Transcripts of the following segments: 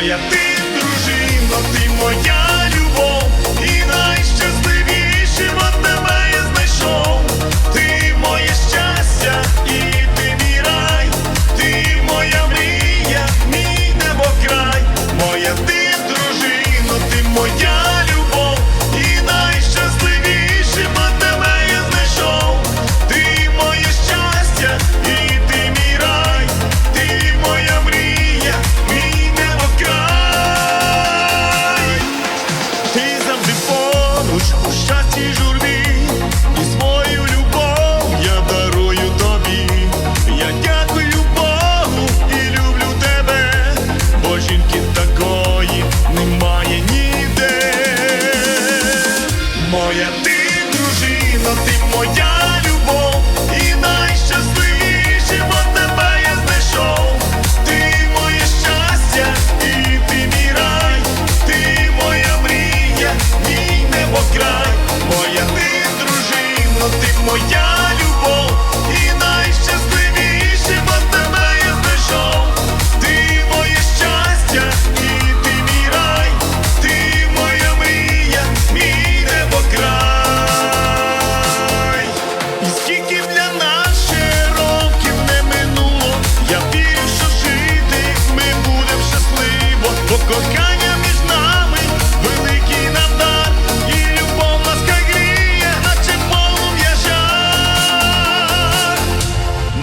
voy a. Моя ти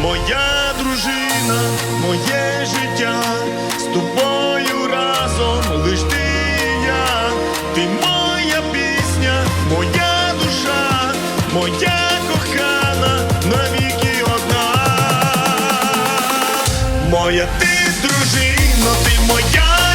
моя дружина, моє життя з тобою разом лиш ти і я, ти моя пісня, моя душа, моя кохана навіки одна, моя ти дружина, ти моя.